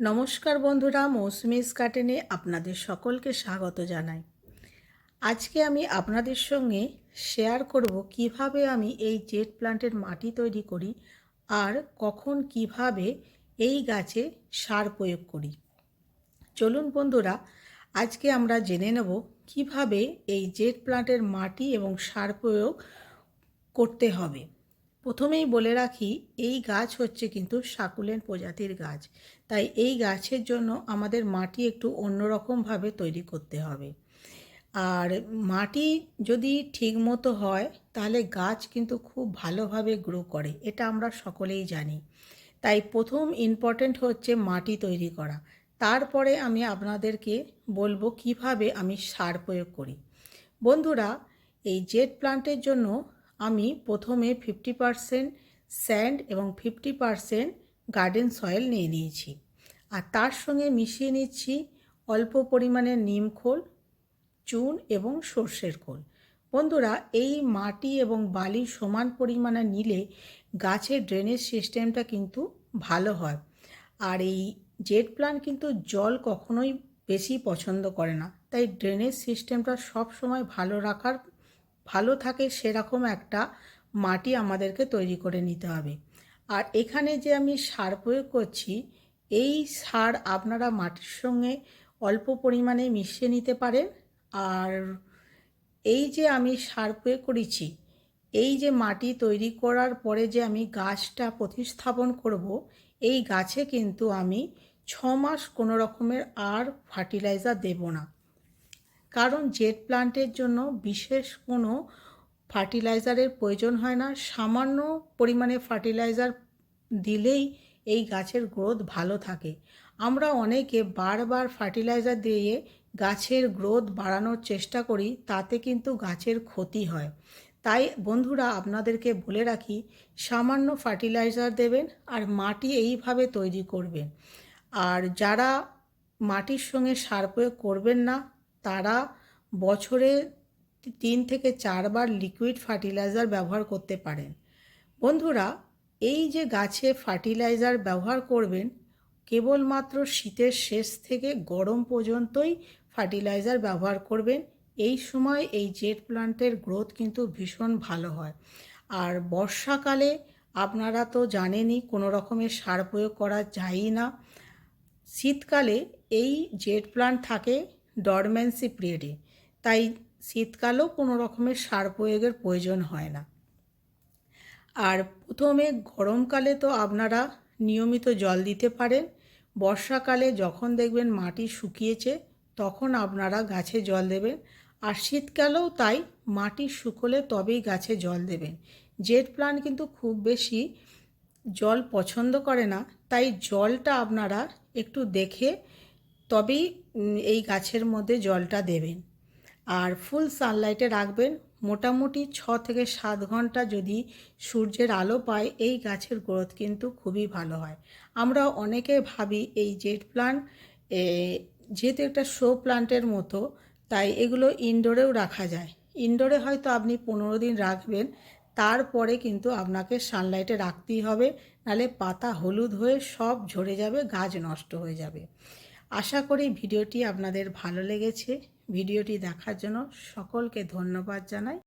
নমস্কার বন্ধুরা, মৌসুমিস গার্ডেনে আপনাদের সকলকে স্বাগত জানাই। আজকে আমি আপনাদের সঙ্গে শেয়ার করব কীভাবে আমি এই জেট প্লান্টের মাটি তৈরি করি আর কখন কীভাবে এই গাছে সার প্রয়োগ করি। চলুন বন্ধুরা, আজকে আমরা জেনে নেব কীভাবে এই জেট প্লান্টের মাটি এবং সার প্রয়োগ করতে হবে। প্রথমেই বলে রাখি, এই গাছ হচ্ছে কিন্তু সাকুলেন প্রজাতির গাছ। তাই এই গাছের জন্য আমাদের মাটি একটু অন্যরকমভাবে তৈরি করতে হবে। আর মাটি যদি ঠিক মতো হয়, তাহলে গাছ কিন্তু খুব ভালোভাবে গ্রো করে, এটা আমরা সকলেই জানি। তাই প্রথম ইম্পর্টেন্ট হচ্ছে মাটি তৈরি করা। তারপরে আমি আপনাদেরকে বলব কীভাবে আমি সার প্রয়োগ করি। বন্ধুরা, এই জেট প্লান্টের জন্য আমি প্রথমে ফিফটি পারসেন্ট স্যান্ড এবং ফিফটি পারসেন্ট গার্ডেন সয়েল নিয়ে নিয়েছি। আর তার সঙ্গে মিশিয়ে নিচ্ছি অল্প পরিমাণে নিম খোল, চুন এবং সর্ষের খোল। বন্ধুরা, এই মাটি এবং বালি সমান পরিমাণে নিলে গাছের ড্রেনেজ সিস্টেমটা কিন্তু ভালো হয়। আর এই জেট প্লান্ট কিন্তু জল কখনোই বেশি পছন্দ করে না। তাই ড্রেনেজ সিস্টেমটা সব সময় ভালো রাখার ভালো থাকে সেরকম একটা মাটি আমাদেরকে তৈরি করে নিতে হবে। আর এখানে যে আমি সার প্রয়োগ করছি, এই সার আপনারা মাটির সঙ্গে অল্প পরিমাণে মিশিয়ে নিতে পারেন। আর এই যে আমি সার প্রয়োগ করেছি, এই যে মাটি তৈরি করার পরে যে আমি গাছটা প্রতিস্থাপন করব, এই গাছে কিন্তু আমি ছ মাস কোনো রকমের আর ফার্টিলাইজার দেব না। কারণ জেট প্লান্টের জন্য বিশেষ কোনো ফার্টিলাইজারের প্রয়োজন হয় না। সামান্য পরিমাণে ফার্টিলাইজার দিলেই এই গাছের গ্রোথ ভালো থাকে। আমরা অনেকে বারবার ফার্টিলাইজার দিয়ে গাছের গ্রোথ বাড়ানোর চেষ্টা করি, তাতে কিন্তু গাছের ক্ষতি হয়। তাই বন্ধুরা, আপনাদেরকে বলে রাখি, সামান্য ফার্টিলাইজার দেবেন আর মাটি এইভাবে তৈরি করবেন। আর যারা মাটির সঙ্গে সার প্রয়োগ করবেন না তারা বছরে তিন থেকে চারবার লিকুইড ফার্টিলাইজার ব্যবহার করতে পারেন। বন্ধুরা, এই যে গাছে ফার্টিলাইজার ব্যবহার করবেন, কেবলমাত্র শীতের শেষ থেকে গরম পর্যন্তই ফার্টিলাইজার ব্যবহার করবেন। এই সময় এই জেট প্লান্টের গ্রোথ কিন্তু ভীষণ ভালো হয়। আর বর্ষাকালে আপনারা তো জানেনই, কোনো রকমের সার প্রয়োগ করা যায়ই না। শীতকালে এই জেট প্লান্ট থাকে ডরমেন্সি পিরিয়ডে তাই শীতকালেও কোনো রকমের সার প্রয়োগের প্রয়োজন হয় না। আর প্রথমে গরমকালে তো আপনারা নিয়মিত জল দিতে পারেন। বর্ষাকালে যখন দেখবেন মাটি শুকিয়েছে, তখন আপনারা গাছে জল দেবেন। আর শীতকালেও তাই মাটি শুকোলে তবেই গাছে জল দেবেন। জেট প্লান্ট কিন্তু খুব বেশি জল পছন্দ করে না। তাই জলটা আপনারা একটু দেখে তবেই এই গাছের মধ্যে জলটা দেবেন। আর ফুল সানলাইটে রাখবেন। মোটামুটি ছ থেকে সাত ঘণ্টা যদি সূর্যের আলো পায়, এই গাছের গ্রোথ কিন্তু খুবই ভালো হয়। আমরা অনেকে ভাবি এই জেট প্লান্ট যেহেতু একটা শো প্লান্টের মতো, তাই এগুলো ইনডোরেও রাখা যায়। ইনডোরে হয়তো আপনি পনেরো দিন রাখবেন, তারপরে কিন্তু আপনাকে সানলাইটে রাখতেই হবে। নালে পাতা হলুদ হয়ে সব ঝরে যাবে, গাছ নষ্ট হয়ে যাবে। আশা করি ভিডিওটি আপনাদের ভালো লেগেছে। ভিডিওটি দেখার জন্য সকলকে ধন্যবাদ জানাই।